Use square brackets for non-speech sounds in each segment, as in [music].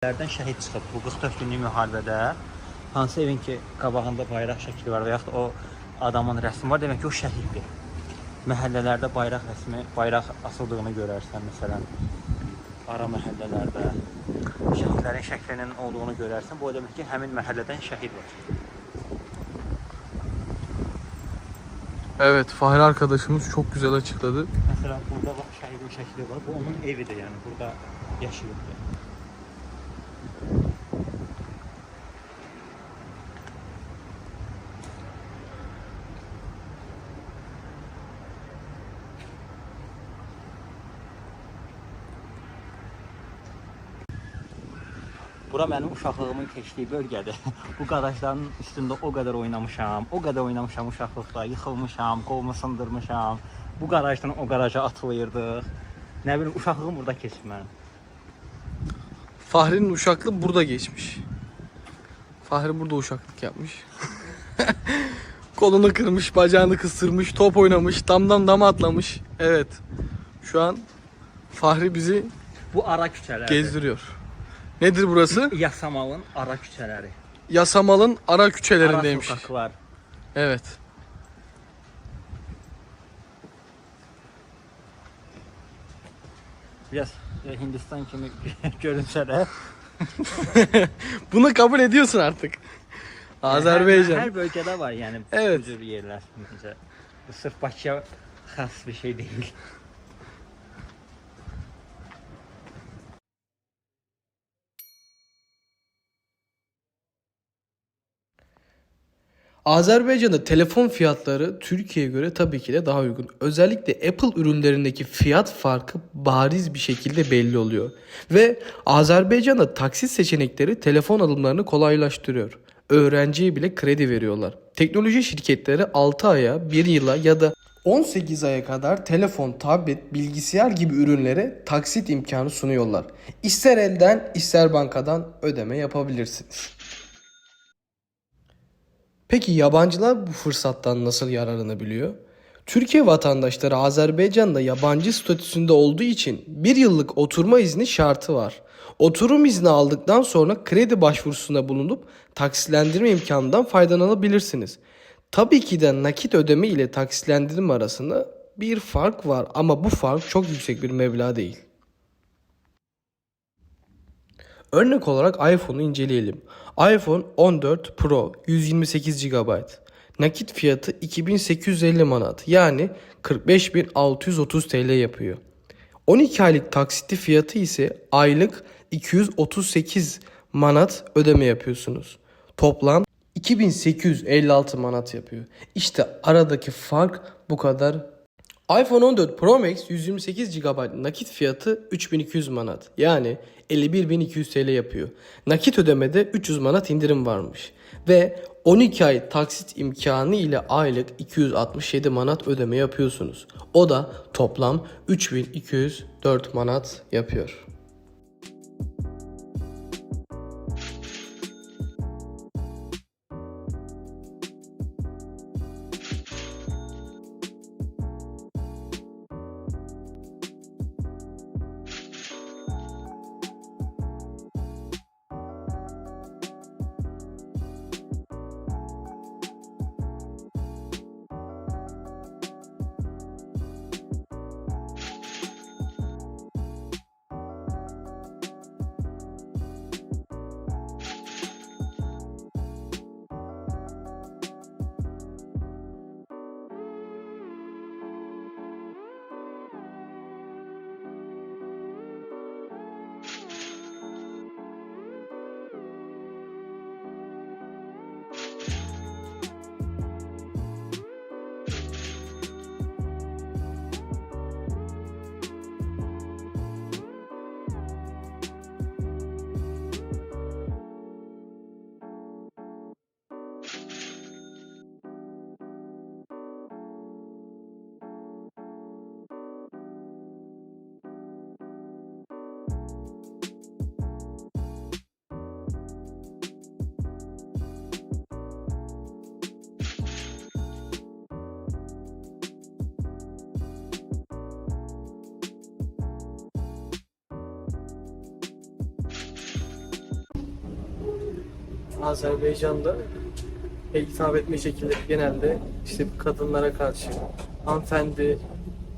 şəhid çıxıb bu 44 günlük müharibədə. Hansı evin ki qabağında bayraq şəkli var və yaxud o adamın rəsmi var, demək ki o şəhiddir. Məhəllələrdə bayraq rəsmi, bayraq asıldığını görərsən məsələn. Ara məhəllələrdə şəhidlərin şəklinin olduğunu görərsən. Bu o demək ki, həmin məhəllədən şəhid var. Evet Fahri arkadaşımız çok güzel açıkladı. Məsələn, burada bax şəhidin şəkli var. Bu onun evidir, yəni burada yaşayırdı. Bura mənim uşaqlığımın keçdiyi bölgədir. [laughs] Bu qarajların üstündə o qədər oynamışam, o qədər oynamışam uşaqlıqda, yıxılmışam, qolumu sındırmışam. Bu qarajdan o qaraja atlayırdıq. Nə bilim uşaqlığım burada keçib mənim. Fahri'nin uşaklığı burada geçmiş. Fahri burada uşaklık yapmış. [laughs] Kolunu kırmış, bacağını kısırmış, top oynamış, damdan dama atlamış. Evet. Şu an Fahri bizi Bu ara küçələrdir. gezdiriyor. Nedir burası? Yasamalın ara küçələri. Yasamal'ın ara Ara küçelerindeymiş. sokaklar. Evet. Biraz e, Hindistan kimi [laughs] görünsə də [laughs] Bunu kabul ediyorsun artık. Hər, Azerbaycan. hər bölgədə var, yəni Evet. bu. Məncə bu sırf Bakıya xas bir şey deyil. Azerbaycan'da telefon fiyatları Türkiye'ye göre tabii ki de daha uygun. Özellikle Apple ürünlerindeki fiyat farkı bariz bir şekilde belli oluyor. Ve Azerbaycan'da taksit seçenekleri telefon alımlarını kolaylaştırıyor. Öğrenciye bile kredi veriyorlar. Teknoloji şirketleri 6 aya, 1 yıla ya da 18 aya kadar telefon, tablet, bilgisayar gibi ürünlere taksit imkanı sunuyorlar. İster elden ister bankadan ödeme yapabilirsiniz. Peki yabancılar bu fırsattan nasıl yararlanabiliyor? Türkiye vatandaşları Azerbaycan'da yabancı statüsünde olduğu için bir yıllık oturma izni şartı var. Oturum izni aldıktan sonra kredi başvurusunda bulunup taksitlendirme imkanından faydalanabilirsiniz. Tabii ki de nakit ödeme ile taksitlendirme arasında bir fark var ama bu fark çok yüksek bir meblağ değil. Örnek olarak iPhone'u inceleyelim. iPhone 14 Pro 128 GB. Nakit fiyatı 2850 manat yani 45630 TL yapıyor. 12 aylık taksitli fiyatı ise aylık 238 manat ödeme yapıyorsunuz. Toplam 2856 manat yapıyor. İşte aradaki fark bu kadar iPhone 14 Pro Max 128 GB nakit fiyatı 3200 manat. Yani 51200 TL yapıyor. Nakit ödemede 300 manat indirim varmış. Ve 12 ay taksit imkanı ile aylık 267 manat ödeme yapıyorsunuz. O da toplam 3204 manat yapıyor. Azerbaycan'da hitap etme şekilleri genelde işte kadınlara karşı hanımefendi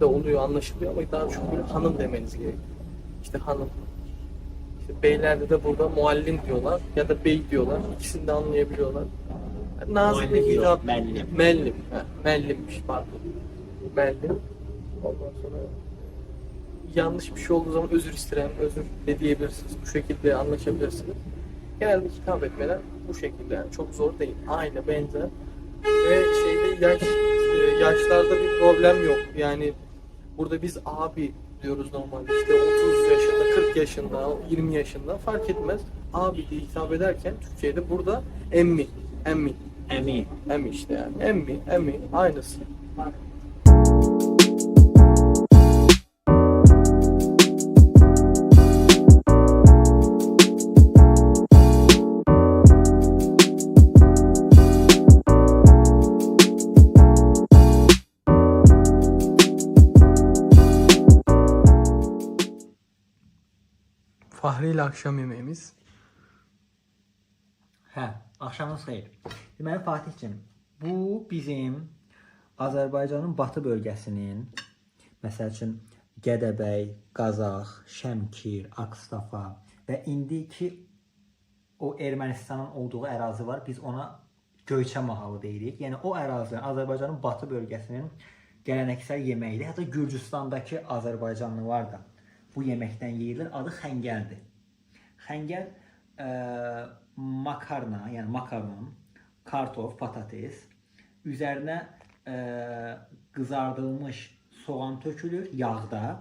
de oluyor anlaşılıyor ama daha çok böyle hanım demeniz gerekiyor. İşte hanım. İşte beylerde de burada muallim diyorlar ya da bey diyorlar. İkisini de anlayabiliyorlar. Yani nazik bir hitap. mellim. Mellim. Ha, mellimmiş pardon. Mellim. Ondan sonra yanlış bir şey olduğu zaman özür isterim, özür de diyebilirsiniz. Bu şekilde anlaşabilirsiniz. Genelde hitap etmeler bu şekilde yani çok zor değil. Aynı benzer. Ve şeyde yaş e, yaşlarda bir problem yok. Yani burada biz abi diyoruz normalde işte 30 yaşında, 40 yaşında, 20 yaşında fark etmez. Abi diye hitap ederken Türkiye'de burada emmi, emmi, Emin. emmi işte yani. Emmi, emmi aynısı. Fahri ile akşam yemeğimiz. Hə, axşamınız xeyir. Deməli Fatihcim, bu bizim Azərbaycanın batı bölgəsinin məsəl üçün Gədəbəy, Qazax, Şəmkir, Akstafa və indiki o Ermənistanın olduğu ərazi var. Biz ona Göyçə mahalı deyirik. Yəni o ərazi Azərbaycanın batı bölgəsinin gələneksel yeməyidir. Hətta Gürcüstandakı Azərbaycanlılar da bu yeməkdən yeyirlər. Adı xəngəldir. Xəngəl ə, makarna, yəni makaron, kartof, patates, üzərinə ə, qızardılmış soğan tökülür, yağda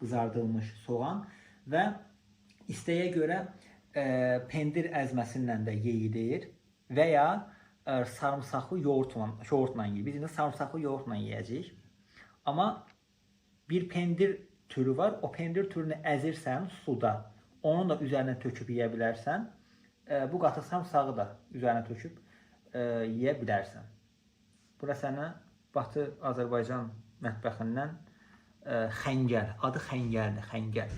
qızardılmış soğan və isteğe görə ə, pendir əzməsindən də yeyilir və ya ə, sarımsaqlı yoğurtla, yoğurtla yeyir. Biz indi sarımsaqlı yoğurtla yeyəcəyik. Amma bir pendir türü var. O pendir türünü əzirsən suda. Onu da üzərinə töküb yeyə bilərsən. E, bu qatı sarımsağı da üzərinə töküb e, yeyə bilərsən. Bura sənə Batı Azərbaycan mətbəxindən e, xəngəl, adı xəngəldir, xəngəl.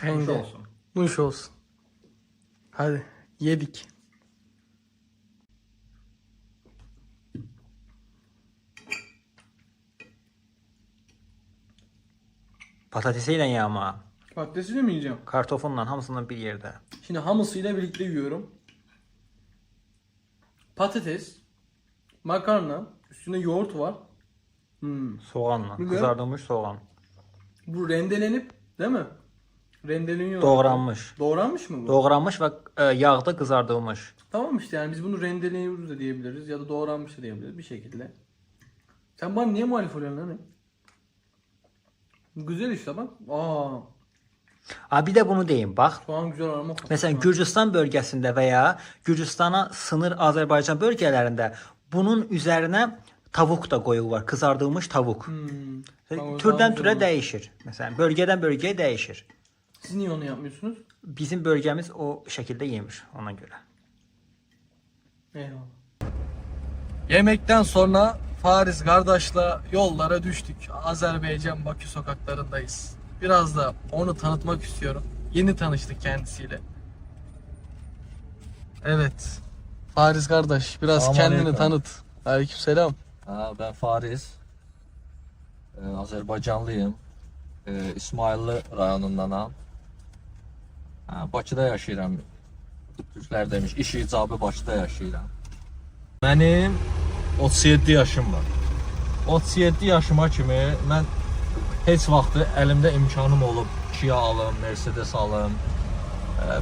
Xəngəl. olsun. Nuş olsun. Hadi yedik. Patatesi ilə Patatesini mi yiyeceğim? Kartofunla hamısından bir yerdə. Şimdi hamısıyla birlikte yiyorum. Patates, makarna, üstünde yoğurt var. Hmm. Soğanla, Bir də- qızardılmış soğan. Bu rendelenip değil mi? Rendeleniyor. Doğranmış. Doğranmış mı bu? Doğranmış və e, yağda qızardılmış. tamam işte yani biz bunu rendeliyoruz da diyebiliriz ya da doğranmış da diyebiliriz bir şekilde. Sen bana niye muhalif oluyorsun lan? Güzel işte bak. Aa, Ha bir də bunu deyim, bax. soğan güzel arama. Məsələn, Gürcüstan bölgəsində və ya Gürcüstana sınır Azərbaycan bölgələrində bunun üzərinə tavuq da qoyurlar, qızardılmış tavuq. Hmm. Zaman türə güzel olur. dəyişir. Məsələn, bölgədən bölgəyə dəyişir. Siz niye onu yapmıyorsunuz? Bizim bölgəmiz o şəkildə yemir ona görə. Eyvallah. Yemekten sonra Faris kardeşle yollara düştük. Azerbaycan Bakü sokaklarındayız. Biraz da onu tanıtmak istiyorum. Yeni tanıştık kendisiyle. Evet. Faris kardeş biraz Selamünaleyküm. kendini tanıt. Aleykümselam. Ha, ben Fariz. Ee, Azərbaycanlıyım. Ee, İsmailli rayonundanam. Ha, Bakıda yaşayıram. Türklər demiş, iş icabı Bakıda yaşayıram. Mənim 37 yaşım var. 37 yaşıma kimi mən heç vaxtı əlimdə imkanım olub Kia alım, Mercedes alım.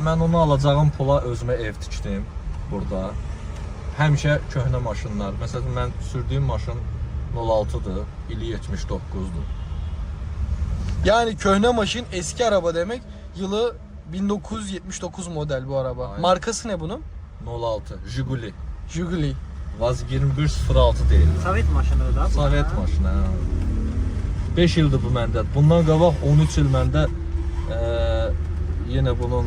Mən onu alacağım pula özümə ev tikdim burada. Həmişə köhnə maşınlar. Məsələn mən sürdüyüm maşın 06-dır, ili 79-dur. Yani köhne maşin eski araba demek. Yılı 1979 model bu araba. Aynen. Markası ne bunun? 06 Jiguli. Jiguli. Vaz 2106 deyil. Sovet maşınıdır da. Sovet maşını. 5 ildir bu məndə. Bundan qabaq 13 il məndə e, yenə bunun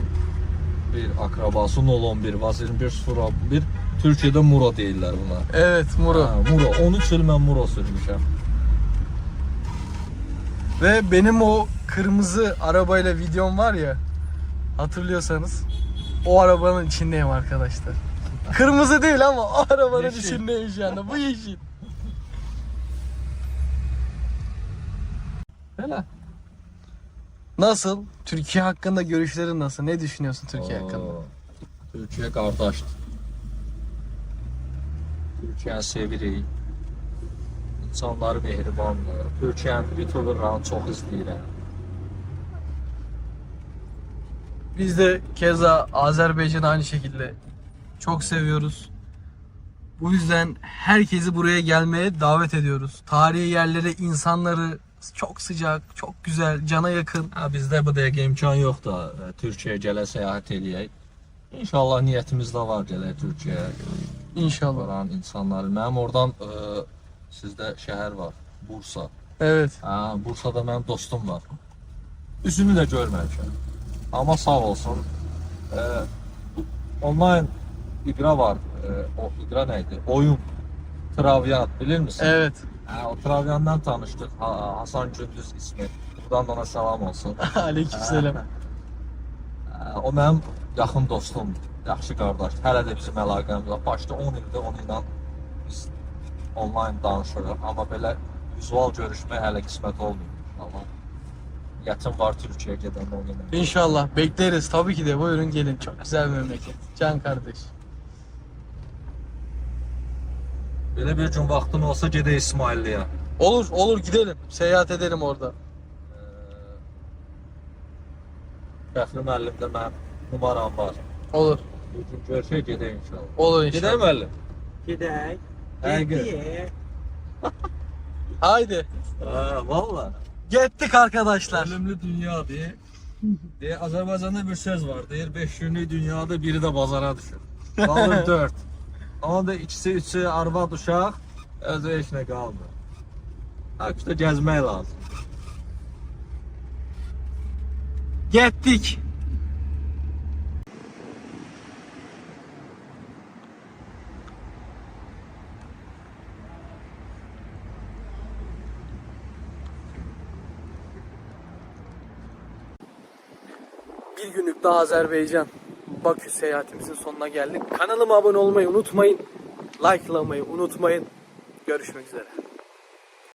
bir akrabası 011 Vaz 2101 Türkiyədə Muro deyirlər buna. Evet Muro. Ha, Muro. 13 il mən Muro sürmüşəm. Ve benim o kırmızı arabayla videom var ya hatırlıyorsanız o arabanın içindeyim arkadaşlar. Kırmızı değil ama o arabanın Yeşil. içindeyim şu anda. Bu yeşil. Nasıl? Türkiye hakkında görüşlerin nasıl? Ne düşünüyorsun Türkiye hakkında? Oo, Türkiye qardaşdır. Türkiyəni sevirik. İnsanları mehribandır. Türkiyənin YouTuberlarını çox izləyirəm. Biz de keza Azerbaycan aynı şekilde çok seviyoruz. Bu yüzden herkesi buraya gelmeye davet ediyoruz. Tarihi yerlere insanları çok sıcak, çok güzel, cana yakın. Ha, bizdə bu dəqiqə imkan yoxdur. e, Türkiyəyə gələ səyahət eləyək. İnşallah niyyətimiz də var gələk Türkiyəyə. İnşallah. Oranın insanları. Mənim oradan e, sizdə şəhər var. Bursa. Evet. Ha, Bursada mənim dostum var. Üzünü də görməmişəm. Amma sağ olsun. E, online iqra var. E, o iqra nə idi? Oyun. Travyat bilir misin? Evet. Ha, o Travyandan tanışdık. Ha, Hasan Gündüz ismi. Buradan da ona salam olsun. [laughs] Aleykümselam. Ha, o mənim yaxın dostumdur. Yaxşı qardaş. Hələ də bizim əlaqəmiz var. Başda 10 ildir onunla biz onlayn danışırıq. Amma belə vizual görüşmək hələ qismət olmuyor inşallah. Niyyətim var Türkiyəyə gedəndə onunla. İnşallah. Bekleriz. Tabii ki de buyurun gelin. Çok güzel memleket. Can kardeş. Belə bir gün vaxtın olsa gedək İsmailliyə. Olur, olur gidelim. Seyahat edelim orada. Fəxri müəllimdə mənim numaram var. Olur. Bir gün görüşək gedək inşallah. Olur Gedək inşallah. müəllim. Gedək. Hə, Haydi. Ha, valla. Gittik arkadaşlar. Ölümlü dünya diye. diye Azerbaycan'da bir söz var. Deyir 5 günlük dünyada biri de bazara düşür. Kalır [laughs] 4. Ama da ikisi üçü arvad uşaq özü heç nə qalmır. Hakikaten gezmək lazım. Gittik. Bir günlük daha Azerbaycan Bakü seyahatimizin sonuna geldik. Kanalıma abone olmayı unutmayın. Like'lamayı unutmayın. Görüşmek üzere.